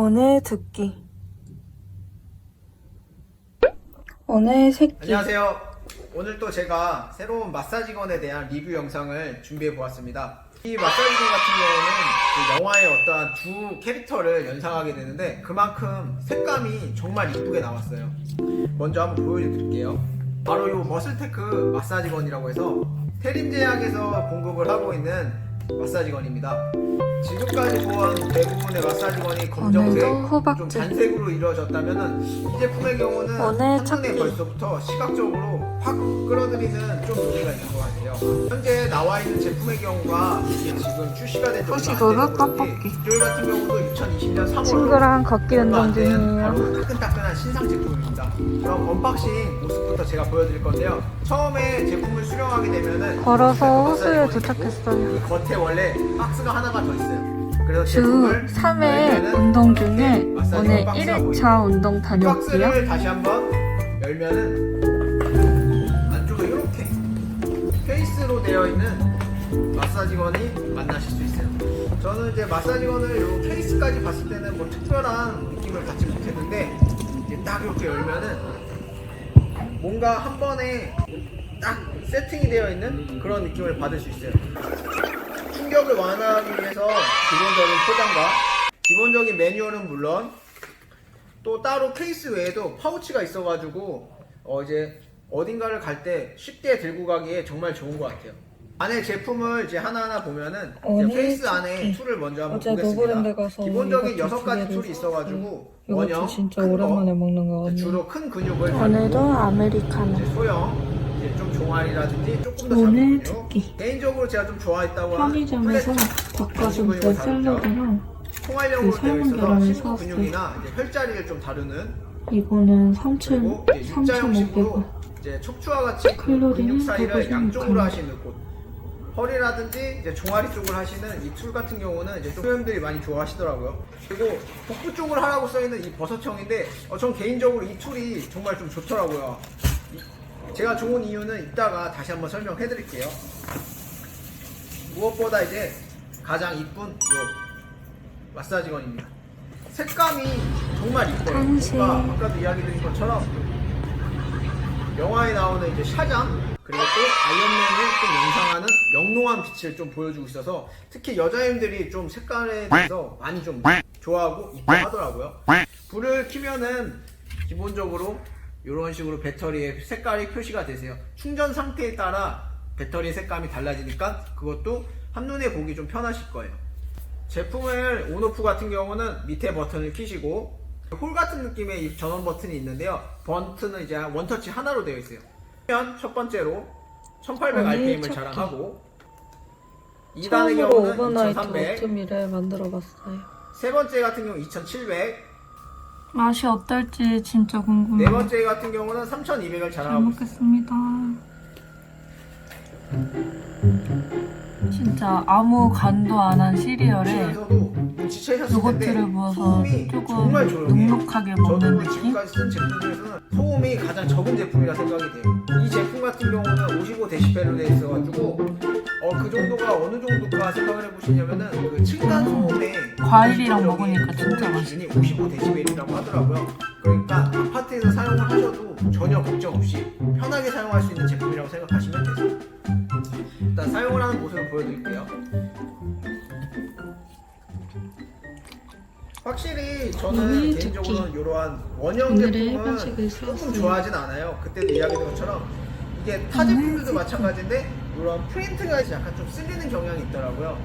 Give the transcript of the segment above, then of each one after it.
오늘 듣기 오늘 새끼 안녕하세요. 오늘 또 제가 새로운 마사지건에 대한 리뷰 영상을 준비해 보았습니다. 이 마사지건 같은 경우는 그 영화의 어떠한 두 캐릭터를 연상하게 되는데 그만큼 색감이 정말 이쁘게 나왔어요. 먼저 한번 보여드릴게요. 바로 이 머슬테크 마사지건이라고 해서 테림 제약에서 공급을 하고 있는 마사지건입니다. 지금까지 보았 대부분의 마사지건이 검정색, 오늘도 호박즙. 좀 단색으로 이루어졌다면은 이 제품의 경우는 오늘 한눈에 찾기. 벌써부터 시각적으로 확 끌어들이는 좀 문제가 있는 것 같아요. 현재 나와 있는 제품의 경우가 이게 지금 출시가 된 돼서 그런지 떡볶이. 이들 같은 경우도 2020년 3월 친구랑 걷기 운동 중이에요 바로 따끈따끈한 신상 제품입니다. 그럼 언박싱 모습부터 제가 보여드릴 건데요. 처음에 제품을 수령하게 되면은 걸어서 호수에 도착했어요 이 겉에 원래 박스가 하나가 더 있어요. 주 제품을 3회 열면은 운동 중에 오늘 박스가 1일차 운동 다녀올게요 박스를 다시 한번 열면은 안쪽에 이렇게 케이스로 되어 있는 마사지건이 만나실 수 있어요. 저는 이제 마사지건을 이 케이스까지 봤을 때는 뭐 특별한 느낌을 받지 못했는데 이제 딱 이렇게 열면은 뭔가 한 번에 딱 세팅이 되어 있는 그런 느낌을 받을 수 있어요. 충격을 완화하기 위해서 기본적인 포장과 기본적인 매뉴얼은 물론 또 따로 케이스 외에도 파우치가 있어가지고 어 이제 어딘가를 갈 때 쉽게 들고 가기에 정말 좋은 것 같아요. 안에 제품을 이제 하나하나 보면은 이제 케이스 안에. 툴을 먼저 한번 어제 보겠습니다. 노브랜드 가서 기본적인 이것도 여섯 두 가지 툴이 있어가지고 이것도 원형, 진짜 큰 거, 오랜만에 먹는 거 같네요 주로 큰 근육을 오늘도 다루고 아메리카노 이제 소형, 이제 좀 종아리라든지 조금 더 오늘. 특기. 개인적으로 제가 좀 좋아했다고 편의점에서 닭가슴살 다루죠. 샐러드랑 그 삶은 계란을 사왔어요. 혈자리를 좀 다루는 이거는 그리고 3,000, 이제 육자 형식으로 3,500원 이제 척추와 같이 그 근육 사이를 150 양쪽으로. 하시는 곳 허리라든지 이제 종아리 쪽을 하시는 이 툴 같은 경우는 이제 소형들이 많이 좋아하시더라고요. 그리고 복부 쪽을 하라고 써 있는 이 버섯형인데 어, 전 개인적으로 이 툴이 정말 좀 좋더라고요. 이- 제가 좋은 이유는 이따가 다시 한번 설명해 드릴게요. 무엇보다 이제 가장 이쁜 요 마사지건입니다. 색감이 정말 이뻐요. 뭔가 아까도 이야기 드린 것처럼 영화에 나오는 이제 샤장 그리고 또 아이언맨을 좀 연상하는 영롱한 빛을 좀 보여주고 있어서 특히 여자님들이 좀 색깔에 대해서 많이 좀 좋아하고 이뻐하더라고요. 불을 켜면은 기본적으로 이런 식으로 배터리의 색깔이 표시가 되세요. 충전 상태에 따라 배터리 색감이 달라지니까 그것도 한눈에 보기 좀 편하실 거예요. 제품을 온오프 같은 경우는 밑에 버튼을 키시고 홀 같은 느낌의 이 전원 버튼이 있는데요. 버튼은 이제 원터치 하나로 되어 있어요. 그러면 첫 번째로 1800 오늘 RPM을. 자랑하고 2단의 처음으로 경우는 오버나이트 2300, 오트밀을 만들어봤어요 세 번째 같은 경우 2700, 맛이 어떨지 진짜 궁금해요 네 번째 같은 경우는 3200을 잘 자랑하고 있어요. 먹겠습니다 진짜 아무 간도 안 한 시리얼에 눈치채셨을 요거트를 부어서 소음이 조금 정말 조용해요. 눅눅하게 먹는 저도 느낌? 지금까지 쓴 제품 중에서는 소음이 가장 적은 제품이라 생각이 돼요. 이 제품 같은 경우는 55dB로 되어 있어가지고 어, 그 정도가 어느 정도가 생각을 해보시냐면은 그 층간 소음의 과일이랑 먹으니까 진짜 맛있어. 기준이 55dB이라고 하더라고요. 그러니까 아파트에서 사용을 하셔도 전혀 걱정 없이 편하게 사용할 수 있는 제품이라고 생각하시면 되세요. 일단 사용을 하는 모습을 보여드릴게요. 확실히 저는 오늘 개인적으로는 이러한 원형 오늘의 제품은 조금. 좋아하진 않아요. 그때도 이야기했던 것처럼 이게 타 제품들도 마찬가지인데 이런 프린트가 약간 좀 쓸리는 경향이 있더라고요.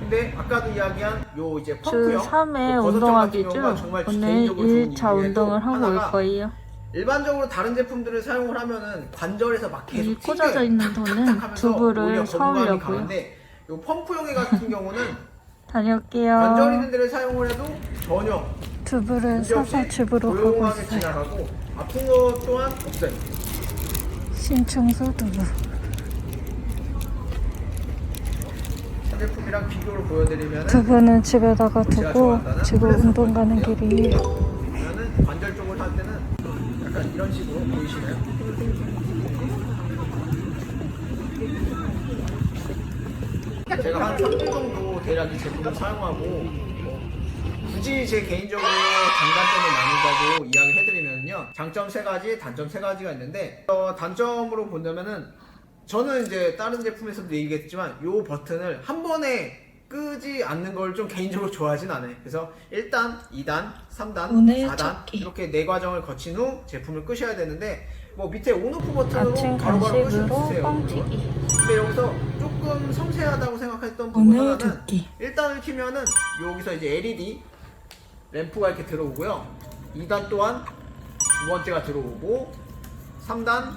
근데 아까도 이야기한 요 이제 주 펌프형 3회 그 버섯형 운동하기 같은 중 경우가 정말 오늘 개인적으로 좋은 1차 이유에도 운동을 하고 올 거예요 일반적으로 다른 제품들을 사용을 하면은 관절에서 막 계속 이 꽂아져. 있는 돈은 하면서 두부를 오히려 거부감이 사오려고요 강한데 요 펌프형의 같은 경우는 다녀올게요 관절 있는 데를 사용을 해도 전혀 두부를 사서 집으로 가고 조용하게 있어요 지나가고 아픈 것 또한 없어요. 신청서 두부 제품이랑 비교를 보여드리면 두부는 집에다가 제가 두고 지금 운동 가는. 길이에요 보면은 관절 쪽을 할 때는 약간 이런 식으로 보이시나요? 제가 한 3주 정도 대략 이 제품을 사용하고 뭐 굳이 제 개인적으로 장단점을 나눈다고 이야기를 해드리면요. 장점 세 가지, 단점 세 가지가 있는데 어, 단점으로 본다면은 저는 이제 다른 제품에서도 얘기했지만 요 버튼을 한 번에 끄지 않는 걸 좀 개인적으로 좋아하진 않아요. 그래서 1단, 2단, 3단, 오늘 4단 찾기. 이렇게 네 과정을 거친 후 제품을 끄셔야 되는데 뭐 밑에 온오프 버튼으로 아침 바로바로 끄실 수 간식으로 있어요. 뻥튀기. 근데 여기서 조금 섬세하다고 생각했던 부분 오늘 하나는 듣기. 1단을 키면은 여기서 이제 LED 램프가 이렇게 들어오고요. 2단 또한 두 번째가 들어오고 3단, 4단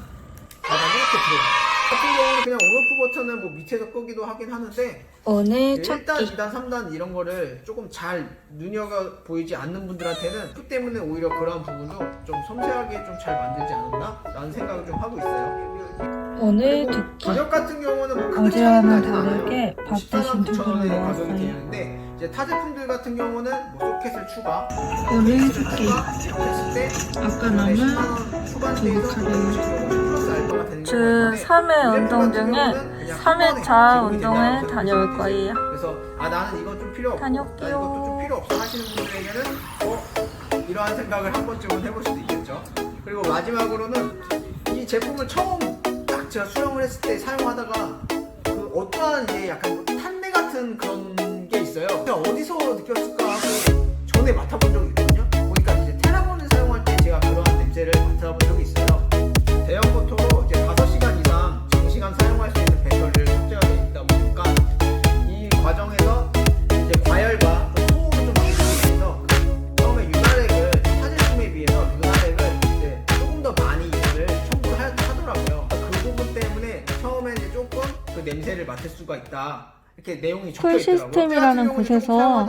이렇게 들어와요. 같은 경우는 그냥 온오프 버튼을 뭐 밑에서 끄기도 하긴 하는데 오늘 1단, 찾기. 2단, 3단 이런 거를 조금 잘 눈여겨 보이지 않는 분들한테는 그 때문에 오히려 그런 부분도 좀 섬세하게 좀 잘 만들지 않았나? 라는 생각을 좀 하고 있어요. 오늘 그리고. 가격 같은 경우는 뭐 크게 어제와는 차이는 않아요. 다르게 밥 14만 대신 9천 두부를 원의 가격이 되어 먹었어요. 있는데 이제 타 제품들 같은 경우는 뭐 소켓을 추가, 오늘. 추가 이렇게 했을 때 아까 남은 10만 원 초반대에서 카레. 50% 플러스 알파가 되는 주 경우가 있는데 3회 이 운동 중에 같은 경우는 그냥 한 3회차 번에 운동을 다녀올 거예요. 그래서 아 나는 이건 좀 필요 없고 나 다녀올게요. 이것도 좀 필요 없어 하시는 분들에게는 어 이러한 생각을 한 번쯤은 해볼 수도 있겠죠. 그리고 마지막으로는 이 제품을 처음 딱 제가 수령을 했을 때 사용하다가 그 어떠한 이제 약간 뭐 탄내 같은 그런 게 있어요. 그냥 어디서 느꼈을까 하고 전에 맡아본 적이 있거든요. 보니까 이제 테라본을 사용할 때 제가 그러한 냄새를 맡아본 적이 있어요. 대형 모터 시간 사용할 수 있는 이렇게 내용이 적혀. 시스템이라는 조금 곳에서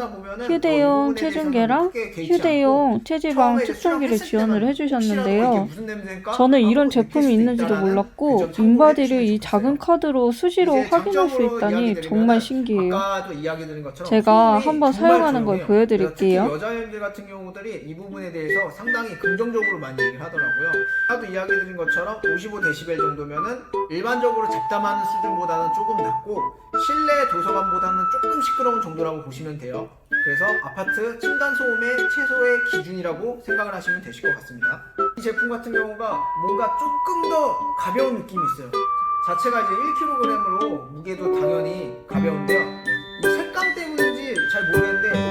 휴대용 대해서는 체중계랑 휴대용 체지방 측정기를 지원을 해주셨는데요. 저는 이런 제품이 있는지도 몰랐고 참고를 인바디를 이. 작은 카드로 수시로 확인할 수 있다니 정말 신기해요. 제가 한번 사용하는 걸. 보여드릴게요. 특히 여자분들 같은 경우들이 이 부분에 대해서 상당히 긍정적으로 많이 얘기를 하더라고요. 아까도 이야기 드린 것처럼 55데시벨 정도면은 일반적으로 잡담하는 수준보다는 조금 낮고 실내 도서 관보다는 조금 시끄러운 정도라고 보시면 돼요. 그래서 아파트 층간 소음의 최소의 기준이라고 생각을 하시면 되실 것 같습니다. 이 제품 같은 경우가 뭔가 조금 더 가벼운 느낌이 있어요. 자체가 이제 1kg으로 무게도 당연히 가벼운데요. 이 색감 때문인지 잘 모르겠는데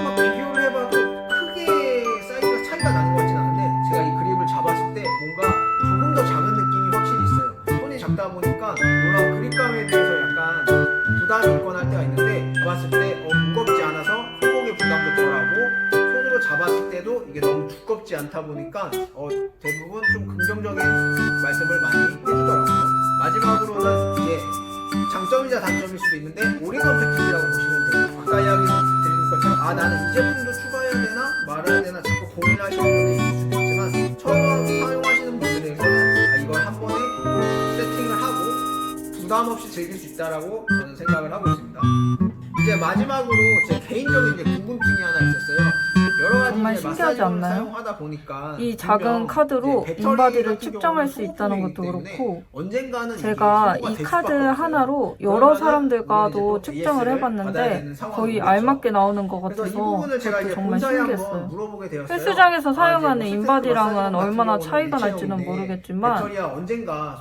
때도 이게 너무 두껍지 않다 보니까 어, 대부분 좀 긍정적인 말씀을 많이 해주더라고요. 마지막으로는 이게 장점이자 단점일 수도 있는데 올인원 패키지라고 보시면 돼요. 아까 이야기 드린 것처럼 아 나는 이 제품도 추가해야 되나 말아야 되나 자꾸 고민하시는 분이 있을 수도 있지만 처음 사용하시는 분들에게는 아 이걸 한 번에 세팅을 하고 부담 없이 즐길 수 있다라고 저는 생각을 하고 있습니다. 이제 마지막으로 제 개인적인 궁금증이 하나 있었어요. 여러 가지 정말 신기하지 않나요? 사용하다 보니까 이 분명 작은 카드로 이제 배터리 인바디를 같은 측정할 경우는 수 있다는 소모품이기 것도 때문에 그렇고 언젠가는 제가 이 카드. 하나로 여러 사람들과도 측정을 해봤는데 거의. 알맞게 나오는 것 같아서 그것도 정말 신기했어요. 헬스장에서 아, 사용하는 뭐 인바디랑은 얼마나 차이가 날지는 모르겠지만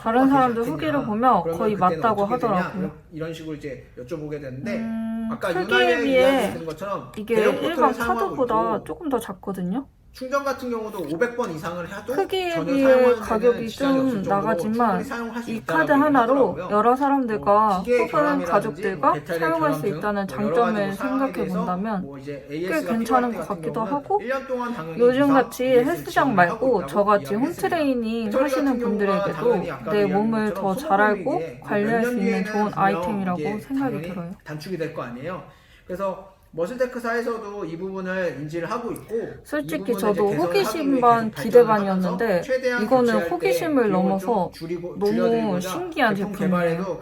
다른 사람들 후기를. 보면 거의 맞다고? 하더라고요. 이런 식으로 이제 여쭤보게 되는데 음, 아까 크기에 이야기 비해 것처럼 이게 대형 포트를 일반 사용하고 카드보다 있고 조금 더 작거든요. 충전 같은 경우도 500번 이상을 해도 크기에 비해 가격이 좀 나가지만 이 카드 하나로 하더라고요. 여러 사람들과 뭐 혹은 결함이라든지 가족들과 뭐 사용할 수 있다는 뭐 장점을 생각해 본다면 뭐 꽤 괜찮은 것 같기도 하고 1년 동안 당연히 요즘 이상 같이 AS 를 헬스장 말고 저같이. 홈트레이닝 하시는 분들에게도 내 이야기한 몸을 더 잘 알고 관리할 수 있는 좋은 아이템이라고 생각이 들어요. 단축이 될 거 아니에요. 그래서 머슬테크사에서도 이 부분을 인지를 하고 있고 이 솔직히 저도 호기심 반 기대 반이었는데 이거는 호기심을 넘어서 좀 줄이고, 너무 신기한 제품 제품이에요.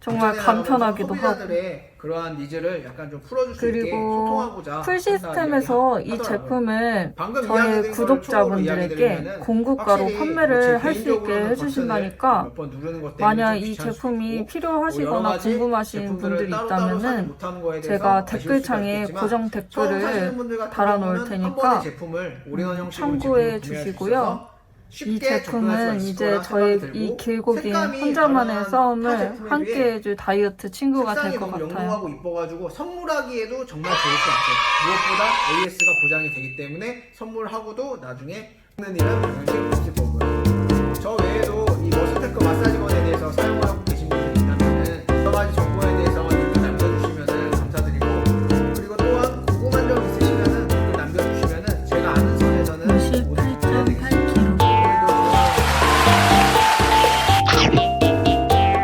정말 간편하기도 하고. 소비자들의 그러한 니즈를 약간 좀 풀어줄 수 있게 그리고 소통하고자 풀 시스템에서 이. 제품을 저희 구독자분들에게 공급가로 판매를 제할수 있게 해주신다니까 만약 좀이 제품이 뭐 필요하시거나 가지 궁금하신 분들이 있다면은 제가 댓글창에 고정 댓글을 달아놓을 테니까 참고해 주시고요. 이 제품은 이제 저의 이 길고 긴 혼자만의 싸움을 함께 해줄 다이어트 친구가 될 것 같아요. 영롱하고 이뻐가지고 선물하기에도 정말 좋을 것 같아요. 무엇보다 AS가 보장이 되기 때문에 선물하고도 나중에 하는 일은 당연히